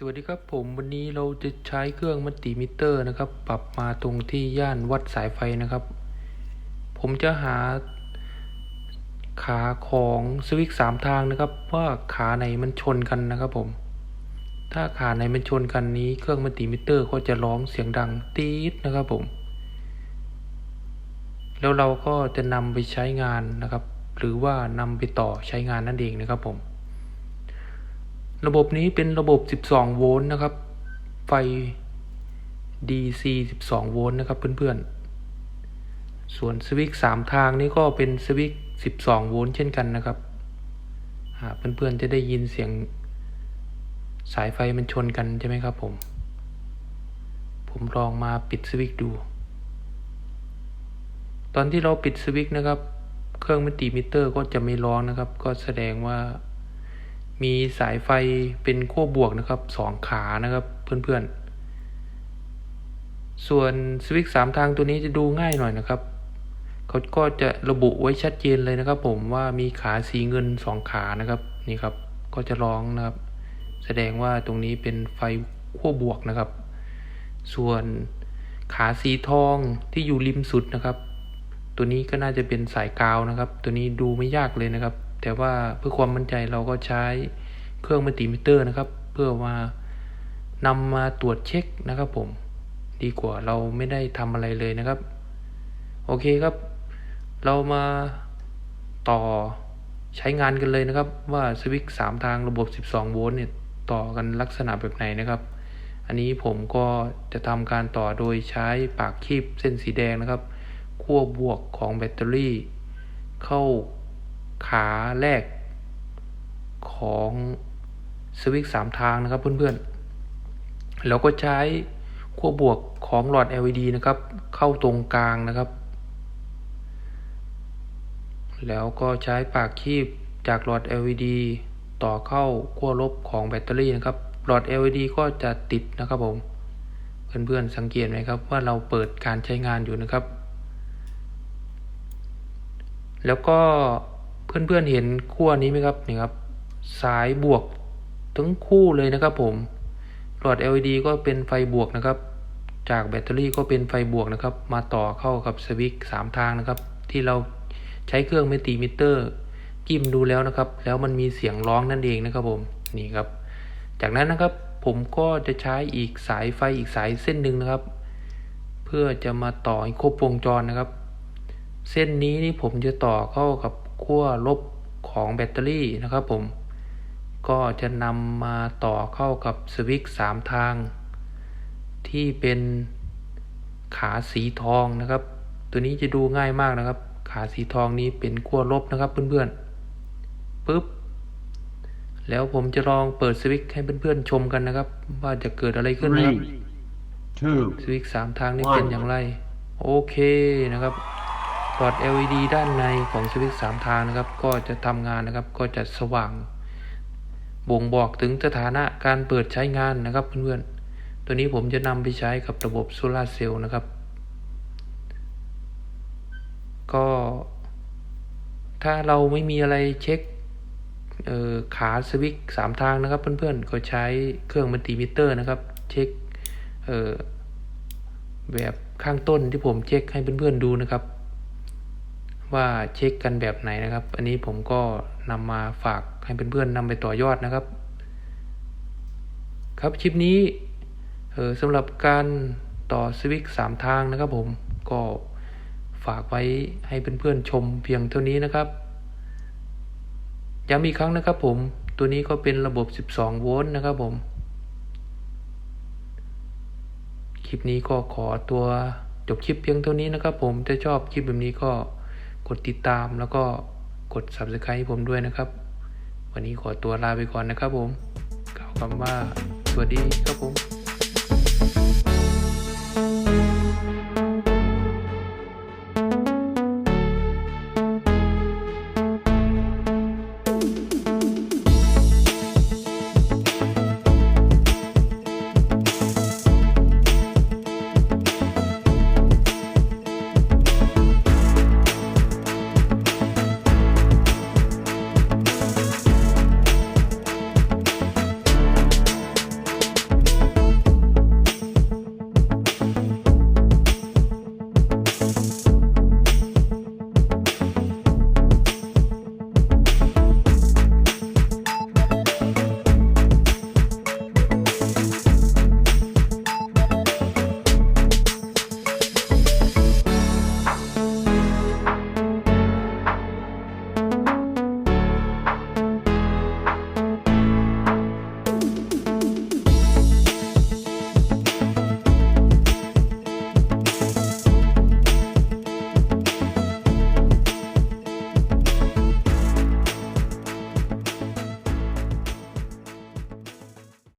สวัสดีครับผมวันนี้เราจะใช้เครื่องมัลติมิเตอร์นะครับ ปรับมาตรงที่ย่านวัดสายไฟนะครับ ผมจะหาขาของสวิตช์สามทางนะครับ ว่าขาไหนมันชนกันนะครับผม ถ้าขาไหนมันชนกันนี้ เครื่องมัลติมิเตอร์ก็จะร้องเสียงดังตี๊ดนะครับผม แล้วเราก็จะนำไปใช้งานนะครับ หรือว่านำไปต่อใช้งานนั่นเองนะครับผม ระบบนี้เป็นระบบ 12 โวลต์นะครับ ไฟ DC 12 โวลต์นะครับเพื่อนๆ ส่วนสวิตช์3ทางนี้ก็เป็นสวิตช์12 โวลต์เช่นกันนะครับอ่าเพื่อนๆจะได้ยินเสียงสายไฟมันชนกันใช่ไหมครับผม ผมลองมาปิดสวิตช์ดู ตอนที่เราปิดสวิตช์นะครับ เครื่องมัลติมิเตอร์ก็จะไม่ร้องนะครับ ก็แสดงว่า มีสายไฟเป็นขั้วบวกนะครับสองขานะครับเพื่อนๆ ส่วนสวิตช์สามทางตัวนี้จะดูง่ายหน่อยนะครับเขาก็จะระบุไว้ชัดเจนเลยนะครับผมว่ามีขาสีเงินสองขานะครับนี่ครับก็จะร้องนะครับ แสดงว่าตรงนี้เป็นไฟขั้วบวกนะครับ ส่วนขาสีทองที่อยู่ริมสุดนะครับ ตัวนี้ก็น่าจะเป็นสายกาวนะครับ ตัวนี้ดูไม่ยากเลยนะครับ แต่ว่าเพื่อความมั่นใจเราก็ใช้เครื่องมัลติมิเตอร์นะครับ เพื่อมานำมาตรวจเช็คนะครับผม ดีกว่าเราไม่ได้ทำอะไรเลยนะครับ โอเคครับ เรามาต่อใช้งานกันเลยนะครับ ว่าสวิตช์สามทางระบบ 12 โวลต์เนี่ยต่อกันลักษณะแบบไหนนะครับ อันนี้ผมก็จะทำการต่อโดยใช้ปากคีบเส้นสีแดงนะครับขั้วบวกของแบตเตอรี่ เข้า ขาแรกของสวิตช์สามทางนะครับเพื่อนๆ แล้วก็ใช้ขั้วบวกของหลอด LED นะครับ เข้าตรงกลางนะครับ แล้วก็ใช้ปากคีบจากหลอด LED ต่อเข้าขั้วลบของแบตเตอรี่นะครับ หลอด LED ก็จะติดนะครับผม เพื่อนๆ สังเกตไหมครับว่าเราเปิดการใช้งานอยู่นะครับ แล้วก็ เพื่อนๆเห็นขั้วนี้ไหมครับนี่ครับสายบวกทั้งคู่เลยนะครับผมหลอด LED ก็เป็นไฟบวกนะครับ จากแบตเตอรี่ก็เป็นไฟบวกนะครับ มาต่อเข้ากับสวิตช์สามทางนะครับ ที่เราใช้เครื่องเมติมิเตอร์จิ้มดูแล้วนะครับ แล้วมันมีเสียงร้องนั่นเองนะครับผมนี่ครับ จากนั้นนะครับผมก็จะใช้อีกสายไฟอีกสายเส้นหนึ่งนะครับ เพื่อจะมาต่อครบวงจรนะครับ เส้นนี้นี่ผมจะต่อเข้ากับ ขั้วลบของแบตเตอรี่นะครับผม ก็จะนำมาต่อเข้ากับสวิตช์สามทาง ที่เป็นขาสีทองนะครับ ตัวนี้จะดูง่ายมากนะครับ ขาสีทองนี้เป็นขั้วลบนะครับเพื่อนๆปึ๊บแล้วผมจะลองเปิดสวิตช์ให้เพื่อนๆชมกันนะครับ ว่าจะเกิดอะไรขึ้นนะครับ Three, two, สวิตช์สามทางนี่เป็นอย่างไร โอเคนะครับ หลอด LED ด้านในของสวิตช์สามทางนะครับ ก็จะทำงานนะครับก็จะสว่าง บ่งบอกถึงสถานะการเปิดใช้งานนะครับเพื่อนๆ ตัวนี้ผมจะนำไปใช้กับระบบโซลาเซลล์นะครับ ก็ถ้าเราไม่มีอะไรเช็คออขาสวิตช์สามทางนะครับ เพื่อนๆ ก็ใช้เครื่องมัลติมิเตอร์นะครับ เช็คออแบบข้างต้นที่ผมเช็คให้เพื่อนๆดูนะครับ ว่าเช็คกันแบบไหนนะครับ อันนี้ผมก็นำมาฝากให้เพื่อนๆนำไปต่อยอดนะครับ ครับคลิปนี้เออสำหรับการต่อสวิตช์สามทางนะครับผมก็ฝากไว้ให้เพื่อนๆชมเพียงเท่านี้นะครับย้ำอีกครั้งนะครับผม ตัวนี้ก็เป็นระบบ 12 โวลต์นะครับผม คลิปนี้ก็ขอตัวจบคลิปเพียงเท่านี้นะครับผม ถ้าชอบคลิปแบบนี้ก็ กดติดตามแล้วก็กด subscribe ให้ผมด้วยนะครับ วันนี้ขอตัวลาไปก่อนนะครับผมกล่าวคำว่าสวัสดีครับผม